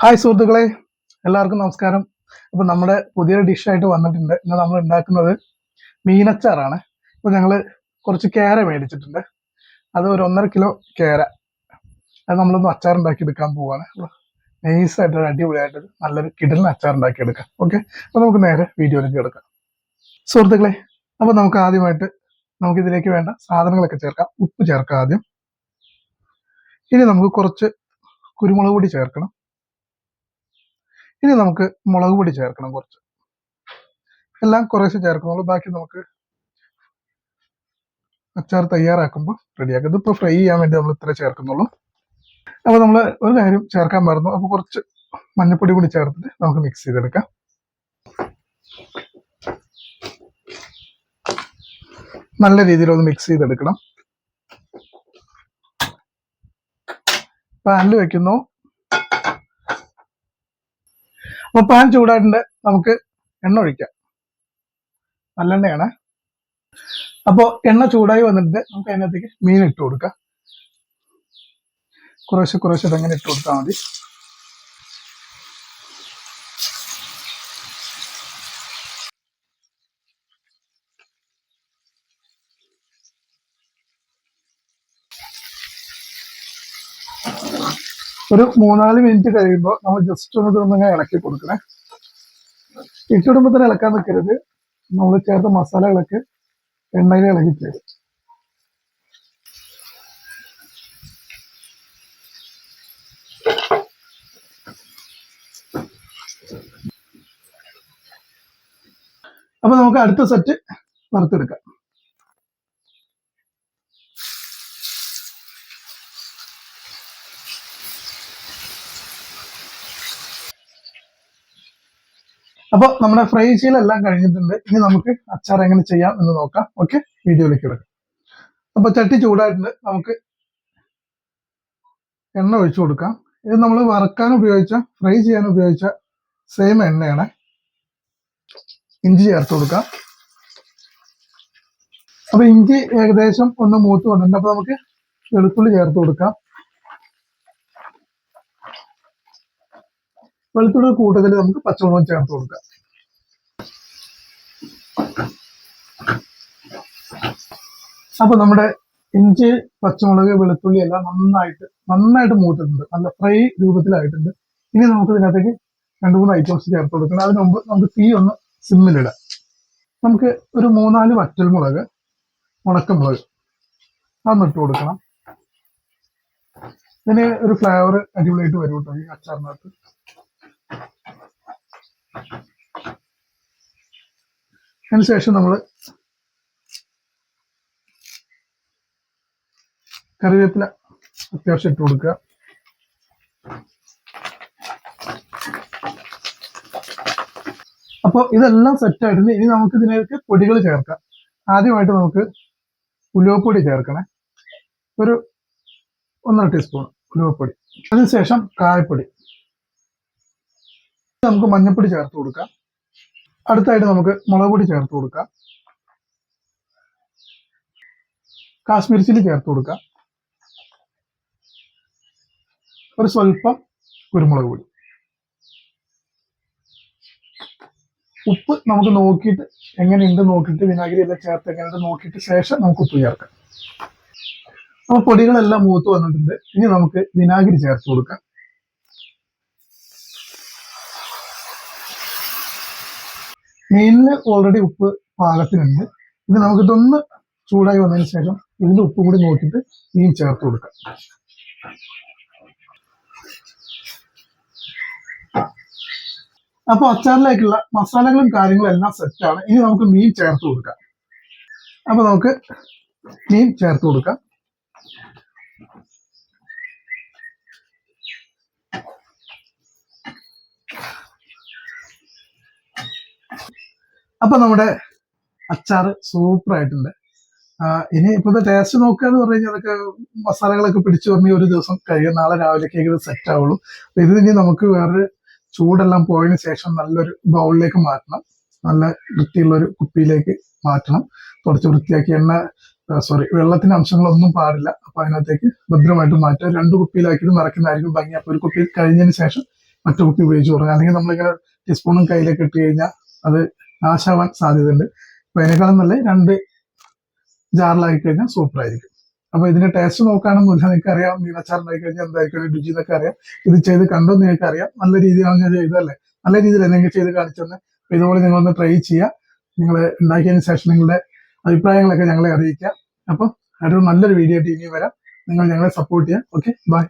Hi സുഹൃത്തുക്കളെ. എല്ലാവർക്കും നമസ്കാരം. അപ്പൊ നമ്മുടെ പുതിയൊരു ഡിഷായിട്ട് വന്നിട്ടുണ്ട്. ഇന്ന് നമ്മൾ ഉണ്ടാക്കുന്നത് മീനച്ചാറാണ്. ഇപ്പൊ ഞങ്ങൾ കുറച്ച് കേര മേടിച്ചിട്ടുണ്ട്. അത് ഒരു ഒന്നര കിലോ കേര. അത് നമ്മളൊന്ന് അച്ചാർ ഉണ്ടാക്കി എടുക്കാൻ പോവാണ്. നൈസായിട്ട് അടിപൊളിയായിട്ട് നല്ലൊരു കിടലിന് അച്ചാർ ഉണ്ടാക്കി എടുക്കാം. ഓക്കെ അപ്പൊ നമുക്ക് നേരെ വീഡിയോയിലേക്ക് എടുക്കാം സുഹൃത്തുക്കളെ അപ്പൊ നമുക്ക് ആദ്യമായിട്ട് നമുക്ക് ഇതിലേക്ക് വേണ്ട സാധനങ്ങളൊക്കെ ചേർക്കാം. ഉപ്പ് ചേർക്കാം ആദ്യം. ഇനി നമുക്ക് കുറച്ച് കുരുമുളക് പൊടി ചേർക്കണം. ഇനി നമുക്ക് മുളക് പൊടി ചേർക്കണം കുറച്ച്. എല്ലാം കുറേശ്ശെ ചേർക്കുന്നുള്ളൂ. ബാക്കി നമുക്ക് അച്ചാർ തയ്യാറാക്കുമ്പോൾ റെഡിയാക്കും. ഇതിപ്പോൾ ഫ്രൈ ചെയ്യാൻ വേണ്ടി നമ്മൾ ഇത്ര ചേർക്കുന്നുള്ളൂ. അപ്പോൾ നമ്മൾ ഒരു കാര്യം ചേർക്കാൻ പറഞ്ഞു അപ്പോൾ കുറച്ച് മഞ്ഞപ്പൊടി കൂടി ചേർത്തിട്ട് നമുക്ക് മിക്സ് ചെയ്തെടുക്കാം. നല്ല രീതിയിൽ ഒന്ന് മിക്സ് ചെയ്തെടുക്കണം. പാനിൽ വെക്കുന്നു. അപ്പൊ പാൻ ചൂടായിട്ടുണ്ട്. നമുക്ക് എണ്ണ ഒഴിക്കാം. നല്ലെണ്ണയാണ്. അപ്പോ എണ്ണ ചൂടായി വന്നിട്ട് നമുക്ക് അതിനകത്തേക്ക് മീൻ ഇട്ട് കൊടുക്കാം. കുറേശ്ശെ കുറേശ്ശെ ഇതങ്ങനെ ഇട്ട് കൊടുത്താൽ മതി. ഒരു മൂന്നാൽ മിനിറ്റ് കഴിയുമ്പോൾ നമ്മൾ ജസ്റ്റ് ഒന്ന് ഇതൊന്നിങ്ങനെ ഇളക്കി കൊടുക്കണേ. ഇട്ടിടുമ്പോൾ തന്നെ ഇളക്കാൻ നിൽക്കരുത് നമ്മൾ ചേർത്ത മസാലകളൊക്കെ എണ്ണയിൽ ഇളകി ചേരും അപ്പൊ നമുക്ക് അടുത്ത സെറ്റ് വറുത്തെടുക്കാം. അപ്പോൾ നമ്മുടെ ഫ്രൈ ചെയ്യലെല്ലാം കഴിഞ്ഞിട്ടുണ്ട്. ഇനി നമുക്ക് അച്ചാർ എങ്ങനെ ചെയ്യാം എന്ന് നോക്കാം. ഓക്കെ വീഡിയോയിലേക്ക് കിടക്കാം. അപ്പൊ ചട്ടി ചൂടായിട്ടുണ്ട്. നമുക്ക് എണ്ണ ഒഴിച്ചു കൊടുക്കാം. ഇത് നമ്മൾ വറക്കാൻ ഉപയോഗിച്ച ഫ്രൈ ചെയ്യാൻ ഉപയോഗിച്ച സെയിം എണ്ണയാണ്. ഇഞ്ചി ചേർത്ത് കൊടുക്കാം. അപ്പൊ ഇഞ്ചി ഏകദേശം ഒന്ന് മൂത്ത് വന്നിട്ടുണ്ട്. അപ്പൊ നമുക്ക് വെളുത്തുള്ളി ചേർത്ത് കൊടുക്കാം. വെളുത്തുള്ളി കൂടുതൽ നമുക്ക് പച്ചമുളകും ചേർത്ത് കൊടുക്കാം. അപ്പൊ നമ്മുടെ ഇഞ്ചി പച്ചമുളക് വെളുത്തുള്ളി എല്ലാം നന്നായിട്ട് നന്നായിട്ട് മൂത്തിട്ടുണ്ട്. നല്ല ഫ്രൈ രൂപത്തിലായിട്ടുണ്ട്. ഇനി നമുക്ക് ഇതിനകത്തേക്ക് രണ്ട് മൂന്ന് ഐറ്റംസ് ചേർത്ത് കൊടുക്കണം. അതിന് മുമ്പ് നമുക്ക് തീ ഒന്ന് സിമ്മിലിടാം നമുക്ക് ഒരു മൂന്നാൽ വറ്റൽമുളക് ഉണക്കമുളക് അതൊന്ന് ഇട്ട് കൊടുക്കണം. ഇതിന് ഒരു ഫ്ലേവർ അടിപൊളിയായിട്ട് വരും കേട്ടോ ഈ അച്ചാറിനകത്ത്. അതിനുശേഷം നമ്മൾ കറിവേപ്പില അത്യാവശ്യം ഇട്ട് കൊടുക്കുക. അപ്പോൾ ഇതെല്ലാം സെറ്റ് ആയിട്ടുണ്ട്. ഇനി നമുക്ക് ഇതിലേക്ക് പൊടികൾ ചേർക്കാം. ആദ്യമായിട്ട് നമുക്ക് ഉലുവപ്പൊടി ചേർക്കണേ. ഒരു ഒന്നര ടീസ്പൂൺ ഉലുവപ്പൊടി. അതിനുശേഷം കായപ്പൊടി. നമുക്ക് മഞ്ഞൾപ്പൊടി ചേർത്ത് കൊടുക്കാം. അടുത്തായിട്ട് നമുക്ക് മുളക് പൊടി ചേർത്ത് കൊടുക്കാം. കാശ്മീർ ചില്ലി ചേർത്ത് കൊടുക്കാം. ഒരു സ്വല്പം കുരുമുളക് പൊടി. ഉപ്പ് നമുക്ക് നോക്കിയിട്ട് എങ്ങനെയുണ്ട് നോക്കിയിട്ട് വിനാഗിരി എല്ലാം ചേർത്ത് എങ്ങനെയുണ്ട് നോക്കിയിട്ട് ശേഷം നമുക്ക് ഉപ്പ് ചേർക്കാം. അപ്പൊ പൊടികളെല്ലാം മൂത്ത് വന്നിട്ടുണ്ട്. ഇനി നമുക്ക് വിനാഗിരി ചേർത്ത് കൊടുക്കാം. മീനിന് ഓൾറെഡി ഉപ്പ് പാകത്തിനുണ്ട്. നമുക്ക് നമുക്കിതൊന്ന് ചൂടായി വന്നതിന് ശേഷം ഇതിന്റെ ഉപ്പും കൂടി നോക്കിയിട്ട് മീൻ ചേർത്ത് കൊടുക്കാം. അപ്പൊ അച്ചാറിലേക്കുള്ള മസാലകളും കാര്യങ്ങളും എല്ലാം സെറ്റാണ് ഇനി നമുക്ക് മീൻ ചേർത്ത് കൊടുക്കാം. അപ്പൊ നമുക്ക് മീൻ ചേർത്ത് കൊടുക്കാം. അപ്പൊ നമ്മുടെ അച്ചാർ സൂപ്പർ ആയിട്ടുണ്ട്. ഇനി ഇപ്പോഴത്തെ ടേസ്റ്റ് നോക്കുക എന്ന് പറഞ്ഞു കഴിഞ്ഞാൽ അതൊക്കെ മസാലകളൊക്കെ പിടിച്ചു പറഞ്ഞ ഒരു ദിവസം കഴിയും. നാളെ രാവിലേക്കേക്ക് സെറ്റ് ആവുള്ളൂ. അപ്പൊ ഇത് ഇനി നമുക്ക് വേറൊരു ചൂടെല്ലാം പോയതിനു ശേഷം നല്ലൊരു ബൗളിലേക്ക് മാറ്റണം. നല്ല വൃത്തിയുള്ള ഒരു കുപ്പിയിലേക്ക് മാറ്റണം. കുറച്ച് വൃത്തിയാക്കി എണ്ണ സോറി വെള്ളത്തിന്റെ അംശങ്ങളൊന്നും പാടില്ല. അപ്പൊ അതിനകത്തേക്ക് ഭദ്രമായിട്ട് മാറ്റുക. രണ്ട് കുപ്പിയിലാക്കിയിട്ട് നിറയ്ക്കുന്നതായിരിക്കും ഭംഗി. അപ്പൊ ഒരു കുപ്പി കഴിഞ്ഞതിന് ശേഷം മറ്റു കുപ്പി ഉപയോഗിച്ച് തുടങ്ങുക അല്ലെങ്കിൽ നമ്മളിങ്ങനെ ടീസ്പൂണും കയ്യിലേക്ക് ഇട്ട് കഴിഞ്ഞാൽ അത് നാശാവാൻ സാധ്യതയുണ്ട്. അപ്പൊ അതിനേക്കാളും നല്ല രണ്ട് ജാറിലായി കഴിഞ്ഞാൽ സൂപ്പർ ആയിരിക്കും. അപ്പൊ ഇതിന്റെ ടേസ്റ്റ് നോക്കാണെന്നില്ല നിങ്ങൾക്ക് അറിയാം മീനച്ചാർ ഉണ്ടായി കഴിഞ്ഞാൽ എന്തായിരിക്കും? രുചി എന്നൊക്കെ അറിയാം. ഇത് ചെയ്ത് കണ്ടോ നിങ്ങൾക്ക് അറിയാം നല്ല രീതിയിലാണ് ഞാൻ ചെയ്തതല്ലേ? നല്ല രീതിയിൽ എന്തെങ്കിലും ചെയ്ത് കാണിച്ചെന്ന് ഇതുപോലെ നിങ്ങളൊന്ന് ട്രൈ ചെയ്യുക. നിങ്ങൾ ഉണ്ടാക്കിയതിന് ശേഷം നിങ്ങളുടെ അഭിപ്രായങ്ങളൊക്കെ ഞങ്ങളെ അറിയിക്കുക. അപ്പൊ അതൊരു നല്ലൊരു വീഡിയോ ആയിട്ട് ഇനി വരാം. നിങ്ങൾ ഞങ്ങളെ സപ്പോർട്ട് ചെയ്യുക. Okay bye